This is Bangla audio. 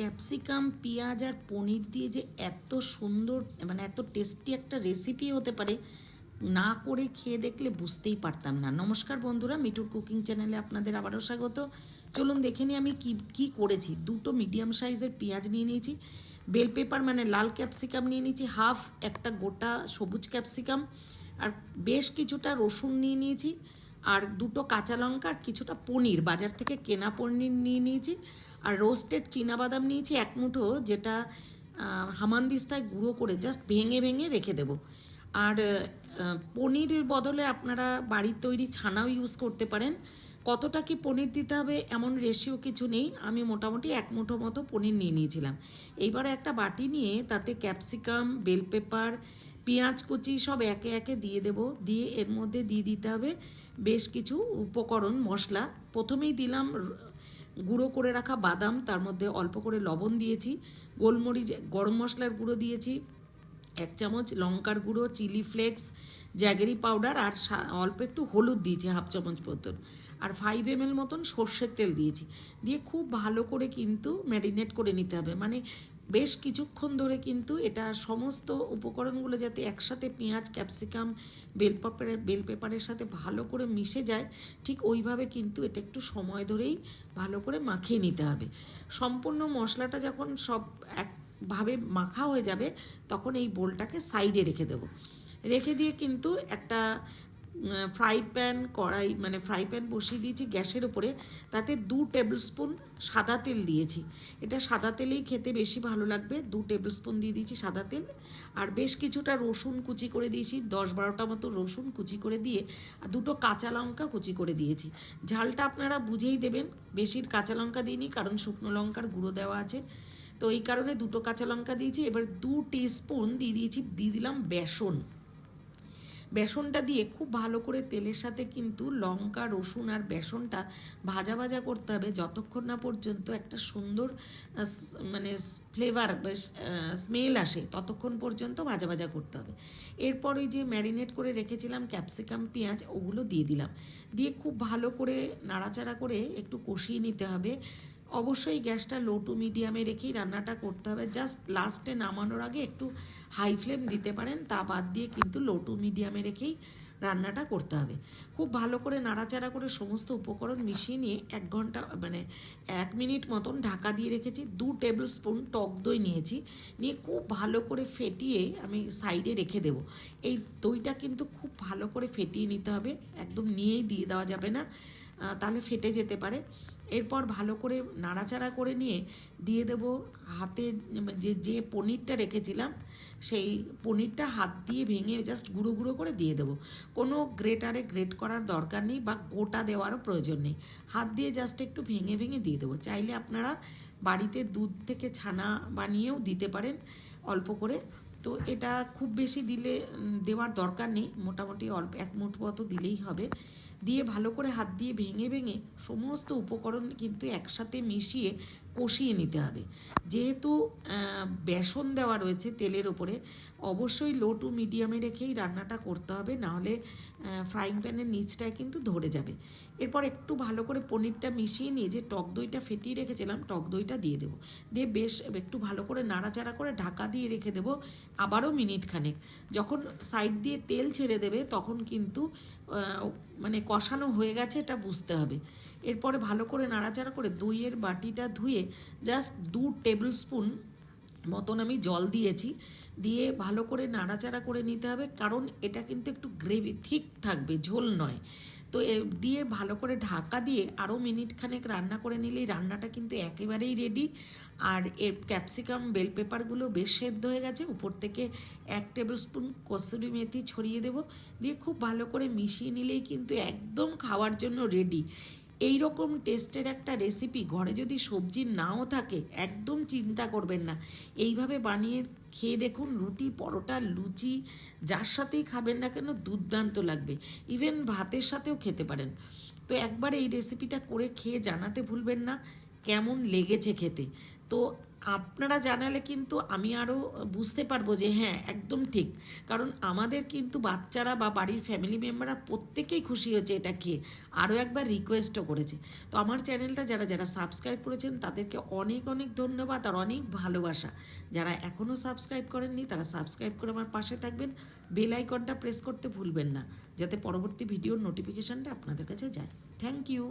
ক্যাপসিকাম, পেঁয়াজ আর পনির দিয়ে যে এত সুন্দর মানে এত টেস্টি একটা রেসিপি হতে পারে, না করে খেয়ে দেখলে বুঝতেই পারতাম না। নমস্কার বন্ধুরা, মিঠুর কুকিং চ্যানেলে আপনাদের আবারও স্বাগত। চলুন দেখে নিই আমি কি কি করেছি। দুটো মিডিয়াম সাইজের পেঁয়াজ নিয়ে নিয়েছি বেল পেপার মানে লাল ক্যাপসিকাম নিয়ে নিয়েছি হাফ একটা গোটা সবুজ ক্যাপসিকাম, আর বেশ কিছুটা রসুন নিয়ে নিয়েছি, আর দুটো কাঁচা লঙ্কা আর কিছুটা পনির, বাজার থেকে কেনা পনির নিয়ে নিয়েছি আর রোস্টেড বাদাম নিয়েছি এক মুঠো, যেটা হামানদিস্তায় গুঁড়ো করে জাস্ট ভেঙে ভেঙে রেখে দেবো। আর পনিরের বদলে আপনারা বাড়ির তৈরি ছানাও ইউজ করতে পারেন। কতটা কি পনির দিতে হবে এমন রেশিও কিছু নেই। আমি মোটামুটি এক মুঠো মতো পনির নিয়ে নিয়েছিলাম। এইবারে একটা বাটি নিয়ে তাতে ক্যাপসিকাম বেল পেপার পেঁয়াজ কুচি সব একে একে দিয়ে দেব। দিয়ে এর মধ্যে দিয়ে দিতে হবে বেশ কিছু উপকরণ, মশলা। প্রথমেই দিলাম গুঁড়ো করে রাখা বাদাম, তার মধ্যে অল্প করে লবণ দিয়েছি, গোলমরিচ, গরম মশলার গুঁড়ো দিয়েছি, এক চামচ লঙ্কার গুঁড়ো, চিলি ফ্লেক্স, জ্যাগেরি পাউডার আর অল্প একটু হলুদ দিয়েছি, হাফ চামচ মতন। আর ফাইভ এম এল মতন সর্ষের তেল দিয়েছি। দিয়ে খুব ভালো করে কিন্তু ম্যারিনেট করে নিতে হবে। মানে বেশ কিছুক্ষণ ধরে কিন্তু এটা সমস্ত উপকরণগুলো যাতে একসাথে পেঁয়াজ, ক্যাপসিকাম বেল বেল পেপারের সাথে ভালো করে মিশে যায়, ঠিক ওইভাবে কিন্তু এটা একটু সময় ধরেই ভালো করে মাখিয়ে নিতে হবে। সম্পূর্ণ মশলাটা যখন সব একভাবে মাখা হয়ে যাবে, তখন এই বোলটাকে সাইডে রেখে দেবো। রেখে দিয়ে কিন্তু একটা ফ্রাই প্যান কড়াই মানে ফ্রাই প্যান বসিয়ে দিয়েছি গ্যাসের উপরে। তাতে দু টেবিল স্পুন সাদা তেল দিয়েছি। এটা সাদা তেলেই খেতে বেশি ভালো লাগবে। দু টেবিল স্পুন দিয়ে দিয়েছি সাদা তেল। আর বেশ কিছুটা রসুন কুচি করে দিয়েছি, দশ বারোটা মতো রসুন কুচি করে দিয়ে, আর দুটো কাঁচা লঙ্কা কুচি করে দিয়েছি। ঝালটা আপনারা বুঝেই দেবেন। বেশির কাঁচা লঙ্কা দিইনি, কারণ শুকনো লঙ্কার গুঁড়ো দেওয়া আছে। তো এই কারণে দুটো কাঁচা লঙ্কা দিয়েছি। এবার দু স্পুন দিয়ে দিয়েছি, দিয়ে দিলাম বেসন। বেসনটা দিয়ে খুব ভালো করে তেলের সাথে কিন্তু লঙ্কা, রসুন আর বেসনটা ভাজা ভাজা করতে হবে যতক্ষণ না পর্যন্ত একটা সুন্দর মানে ফ্লেভার স্মেল আসে ততক্ষণ পর্যন্ত ভাজা ভাজা করতে হবে। এরপর ওই যে ম্যারিনেট করে রেখেছিলাম ক্যাপসিকাম পেঁয়াজ, ওগুলো দিয়ে দিলাম। দিয়ে খুব ভালো করে নাড়াচাড়া করে একটু কষিয়ে নিতে হবে। অবশ্যই গ্যাসটা লো টু মিডিয়ামে রেখেই রান্নাটা করতে হবে। জাস্ট লাস্টে নামানোর আগে একটু হাই ফ্লেম দিতে পারেন, তা বাদ দিয়ে কিন্তু লো টু মিডিয়ামে রেখেই রান্নাটা করতে হবে। খুব ভালো করে নাড়াচাড়া করে সমস্ত উপকরণ মিশিয়ে নিয়ে এক ঘণ্টা মানে এক মিনিট মতন ঢাকা দিয়ে রেখেছি। দু টেবিল স্পুন টক দই নিয়েছি। নিয়ে খুব ভালো করে ফেটিয়ে আমি সাইডে রেখে দেব। এই দইটা কিন্তু খুব ভালো করে ফেটিয়ে নিতে হবে। একদম নিয়েই দিয়ে দেওয়া যাবে না। তাহলে ফেটে যেতে পারে। এরপর ভালো করে নাড়াচাড়া করে নিয়ে দিয়ে দেব হাতে যে যে পনিরটা রেখেছিলাম, সেই পনিরটা হাত দিয়ে ভেঙে জাস্ট গুঁড়ো গুঁড়ো করে দিয়ে দেবো। কোনো গ্রেটারে গ্রেট করার দরকার নেই বা গোটা দেওয়ারও প্রয়োজন নেই। হাত দিয়ে জাস্ট একটু ভেঙে ভেঙে দিয়ে দেবো। চাইলে আপনারা বাড়িতে দুধ থেকে ছানা বানিয়েও দিতে পারেন অল্প করে। তো এটা খুব বেশি দিলে দেওয়ার দরকার নেই। মোটামুটি অল্প, এক মুঠ মতো দিলেই হবে। দিয়ে ভালো করে হাত দিয়ে ভেঙে ভেঙে সমস্ত উপকরণ কিন্তু একসাথে মিশিয়ে কষিয়ে নিতে হবে। যেহেতু বেসন দেওয়া রয়েছে তেলের ওপরে অবশ্যই লো টু মিডিয়ামে রেখেই রান্নাটা করতে হবে, নাহলে ফ্রাইং প্যানের নিচটায় কিন্তু ধরে যাবে। এরপর একটু ভালো করে পনিরটা মিশিয়ে নিয়ে যে টক দইটা ফেটিয়ে রেখেছিলাম, টক দইটা দিয়ে দেবো। দিয়ে বেশ একটু ভালো করে নাড়াচাড়া করে ঢাকা দিয়ে রেখে দেবো আবারও মিনিট খানেক। যখন সাইড দিয়ে তেল ছেড়ে দেবে, তখন কিন্তু মানে কষানো হয়ে গেছে, এটা বুঝতে হবে। এরপরে ভালো করে নাড়াচাড়া করে দইয়ের বাটিটা ধুয়ে জাস্ট দু টেবিল স্পুন মতন আমি জল দিয়েছি। দিয়ে ভালো করে নাড়াচাড়া করে নিতে হবে, কারণ এটা কিন্তু একটু গ্রেভি ঠিক থাকবে, ঝোল নয়। তো দিয়ে ভালো করে ঢাকা দিয়ে আরও মিনিট খানেক রান্না করে নিলেই রান্নাটা কিন্তু একেবারেই রেডি আর এর ক্যাপসিকাম বেল পেপারগুলো বেশ সেদ্ধ হয়ে গেছে, উপর থেকে এক টেবিল স্পুন কসুরি মেথি ছড়িয়ে দেবো। দিয়ে খুব ভালো করে মিশিয়ে নিলেই কিন্তু একদম খাওয়ার জন্য রেডি এই রকম টেস্টের একটা রেসিপি ঘরে যদি সবজি নাও থাকে, একদম চিন্তা করবেন না। এইভাবে বানিয়ে খেয়ে দেখুন, রুটি, পরোটা, লুচি, যার সাথেই খাবেন না কেন, দুর্দান্ত লাগবে। ইভেন ভাতের সাথেও খেতে পারেন। তো একবার এই রেসিপিটা করে খেয়ে জানাতে ভুলবেন না, কেমন লেগেছে খেতে। তো আপনারা জানালে কিন্তু আমি আরও বুঝতে পারব যে হ্যাঁ একদম ঠিক। কারণ আমাদের কিন্তু বাচ্চারা বা বাড়ির ফ্যামিলি মেম্বাররা প্রত্যেকেই খুশি হয়েছে এটা খেয়ে আরও একবার রিকোয়েস্টও করেছে। তো আমার চ্যানেলটা যারা যারা সাবস্ক্রাইব করেছেন, তাদেরকে অনেক অনেক ধন্যবাদ আর অনেক ভালোবাসা। যারা এখনও সাবস্ক্রাইব করেননি, তারা সাবস্ক্রাইব করে আমার পাশে থাকবেন। বেল আইকনটা প্রেস করতে ভুলবেন না, যাতে পরবর্তী ভিডিওর নোটিফিকেশানটা আপনাদের কাছে যায়। Thank you